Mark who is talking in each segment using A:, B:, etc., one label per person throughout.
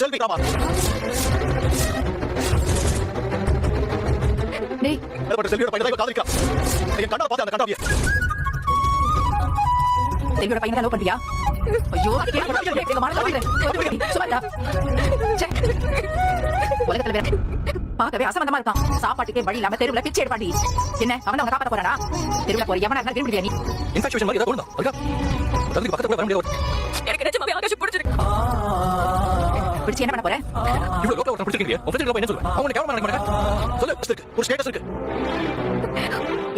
A: செல்வி gamma
B: டேய்.
A: செல்வியோட பையன் தான் காதலிக்கா என் கண்ணால பார்த்து அந்த கண்டாவிய
B: செல்வியோட பையனை லவ் பண்றியா? ஐயோ கேட்க எங்க மானத்தை வாங்குறேன். சும்மா இருடா. ச்சே. உலகத்துல வேற பார்க்கவே அசம்பந்தமா இருக்கான். சாப்பாட்டுக்கே வழி இல்லாம தெருவுல பிச்சை எடுப்பாண்டி. என்ன அவன் அவங்க காப்பாத்த போறானா? தெருவுல போற எவனா இருந்தாலும் விரும்புறியா நீ?
A: இன்ஃபெக்ஷன் மாதிரி ஏதாவது ஒண்ணு அதுக்கா? தகுதி பக்கத்துல கூட வர முடியாது.
B: எனக்கு நிஜமாவே ஆகாஷ் பிடிச்சிருக்கு. பிடிச்சு என்ன பண்ண போற?
A: இவ்வளவு லோக்கல் ஒருத்தன் பிடிச்சிருக்கீங்க உங்க ஃப்ரெண்ட்ஸ் என்ன சொல்லுவேன் அவங்க கேவலமா நினைக்க மாட்டாங்க சொல்லு இருக்கு. ஒரு ஸ்டேட்டஸ் இருக்கு.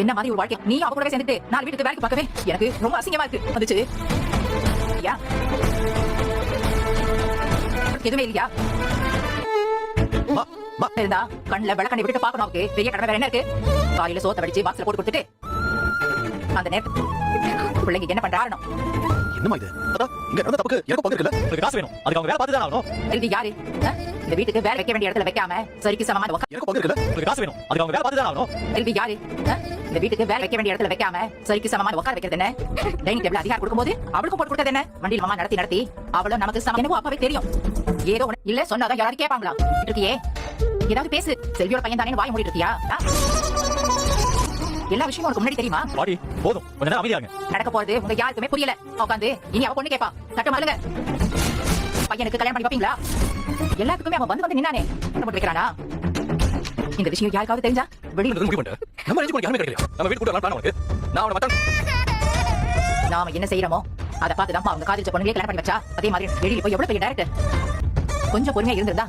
B: என்ன மாதிரி ஒரு வாழ்க்கை? நீ அவ கூடவே சேர்ந்துட்டு நாலு வீட்டுக்கு வேலைக்கு பார்க்கவே எனக்கு ரொம்ப அசிங்கமா இருக்கு. வந்துச்சு. ஐயா எதுவுமே இல்லையா? இருந்தா கண்ணுல விளக்கண்ணை விட்டு பார்க்கணும் அவருக்கு பெரிய கடமை வேற என்ன இருக்கு? காலையில சோத்த வடிச்சு பாக்ஸ்ல போட்டு கொடுத்துட்டு அந்த நேரத்துக்கு பிள்ளைங்க என்ன பண்றாரணும்
A: என்னமா இது? அதான் இங்க நடந்த தப்புக்கு எனக்கு பங்கு இருக்குல்ல? உங்களுக்கு காசு வேணும். அதுக்கு அவங்க வேலை பார்த்து தான் ஆகணும்.
B: இது யாரு? இந்த வீட்டுக்கு வேலை வைக்க வேண்டிய இடத்துல வைக்காம சரிக்கு உக்கா
A: எனக்கு பங்கு இருக்குல்ல? உங்களுக்கு காசு வேணும். அதுக்கு அவங்க வேலை பார்த்து தான் ஆகணும்.
B: கேள்வி யாரு? இந்த வீட்டுக்கு வேலை வைக்க வேண்டிய இடத்துல வைக்காம சரிக்கு சமமான உட்கார வைக்கிறது என்ன? டைனிங் டேபிள் அதிகாரம் கொடுக்கும்போது அவளுக்கும் போட்டு கொடுத்தது என்ன? வண்டியில் மாமா நடத்தி நடத்தி அவளும் நமக்கு சம எனக்கும் அப்பவே தெரியும். ஏதோ இல்ல சொன்னாதான் யாராவது கேட்பாங்களா? இருக்கியே. ஏதாவது பேசு. செல்வியோட பையன் தானே வாய் மூடிட்டு இருக்கியா? எல்லா விஷயமும் உனக்கு முன்னாடி தெரியுமா?
A: பாடி போதும். கொஞ்ச நேரம் அமைதியாங்க
B: நடக்க போறது உங்க யாருக்குமே புரியல. உட்காந்து இனி அவ பொண்ணு கேப்பா சட்டம் பையனுக்கு கல்யாணம் பண்ணி வைப்பீங்களா எல்லாத்துக்குமே அவன் வந்து வந்து நின்னானே. என்ன போட்டு வைக்கிறானா இந்த விஷயம் யாருக்காவது தெரிஞ்சா? வெளியில
A: முடிவு பண்ணிட்டேன் நம்ம ரெண்டு யாருமே கிடைக்கல நம்ம வீட்டு கூட பிளான் உனக்கு. நான் அவனை மட்டன்
B: நாம என்ன செய்யறோமோ அதை பார்த்து தான் அவங்க காதலிச்ச பொண்ணுங்களே கல்யாணம் பண்ணி வச்சா. அதே மாதிரி வெளியில போய் எவ்வளவு பெரிய டேரக்டர் கொஞ்சம் பொறுமையா இருந்திருந்தா.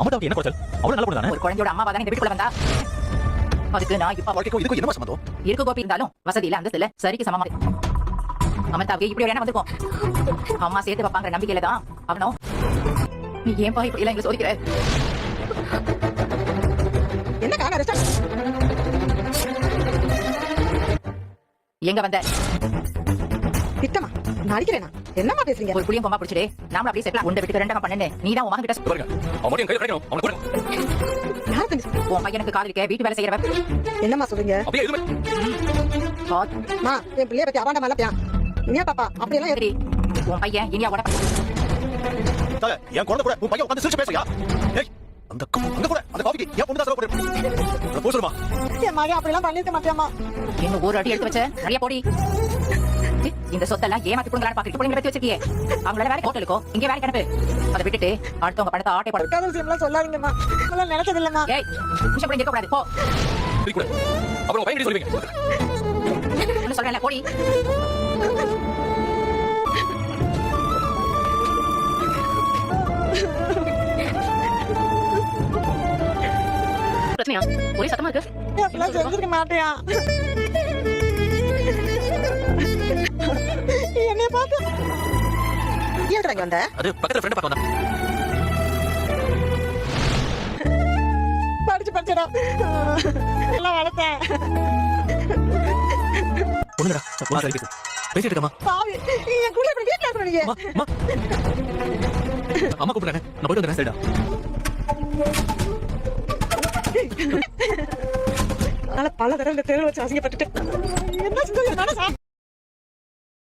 A: அம்மாட்டாவுக்கு என்ன குறைச்சல்? அவ்வளவு நல்ல பொண்ணு தானே?
B: ஒரு குழந்தையோட அம்மாவா தானே இந்த வீட்டுக்குள்ள வந்தா. அதுக்கு நான் இப்ப
A: வாழ்க்கைக்கும் இதுக்கும் என்னமா சம்பந்தம்
B: இருக்கு கோபி இருந்தாலும் வசதி இல்ல அந்தஸ்து இல்ல சரிக்கு சமமா அமத்தாவுக்கு இப்படி ஒரு எண்ணம் வந்துக்கும். அம்மா சேர்த்து வைப்பாங்கிற நம்பிக்கையில தான் அவனும் நீ ஏன்பா இப்படி எல்லாம் எங்களை சோதிக்கிற?
C: என்ன
B: எங்க வந்த?
C: திட்டமா? நான் அடிக்கிறேனா என்னம்மா பேசுறீங்க?
B: ஒரு புளியம் பொம்மா பிடிச்சிடு நாம அப்படியே செட்டில் உண்டை விட்டு ரெண்டமா பண்ணுன்னு நீ தான் உன் மகன் கிட்ட
A: பாருங்க அவன் கையில கிடைக்கணும் அவனை
C: தம்பி
B: உன் பையனுக்கு காதலிக்க வீட்டு வேலை செய்யறவ
C: என்னம்மா சொல்றீங்க? மா என் பிள்ளைய பத்தி அபாண்டம் எல்லாம் இனியா பாப்பா? அப்படி எல்லாம்
B: சரி உன் பையன் இனியா உட
A: தாங்க, என் குழந்தை கூட உன் பையன் உட்காந்து சிரிச்சு பேசுறியா? அந்த அங்க கூட அந்த காஃபிக்கு என் பொண்ணு தான் செலவு போய் சொல்லுமா?
C: என் மகன் அப்படி எல்லாம் பண்ணிருக்க மாட்டேம்மா
B: இன்னும் ஒரு அடி எடுத்து வச்ச? நிறைய போடி. இந்த சொத்தெல்லாம் ஏமாத்தி கொடுங்களான்னு பாக்கிட்டு பிள்ளைங்க பத்தி வச்சிருக்கியே அவங்கள வேலை ஹோட்டலுக்கோ இங்கே வேலைக்கு அனுப்பு. அதை விட்டுட்டு அடுத்தவங்க பணத்தை ஆட்டை போட
C: விஷயம் எல்லாம் சொல்லாதீங்கம்மா. அதெல்லாம் நினைச்சது இல்லம்மா
B: ஏய் நிமிஷம் கூட இருக்க கூடாது போ
A: அப்புறம் உன் பையன் கிட்ட சொல்லுவீங்க.
B: ஒண்ணு சொல்றேன்ல போடி. பிரச்சனையா? ஒரே சத்தமா இருக்கு.
C: மாட்டியா? என்னைய பார்த்து ஏன்டா இங்க வந்த?
A: அது பக்கத்துல ஃப்ரெண்ட் பார்க்க வந்தான்.
C: படிச்சு படிச்சடா எல்லாம் வளர்த்தேன்
A: பொண்ணுடா நான் சரி பேசு பேசிட்டு இருக்கமா
C: பாவி என் கூட இப்படி வீட்டுல இருக்கிற நீங்க
A: அம்மா அம்மா அம்மா கூப்பிடுறாங்க. நான் போயிட்டு வந்துடுறேன் சரிடா.
C: அதனால பல தடவை இந்த தெருவில் வச்சு அசிங்கப்பட்டுட்டு என்ன செஞ்சது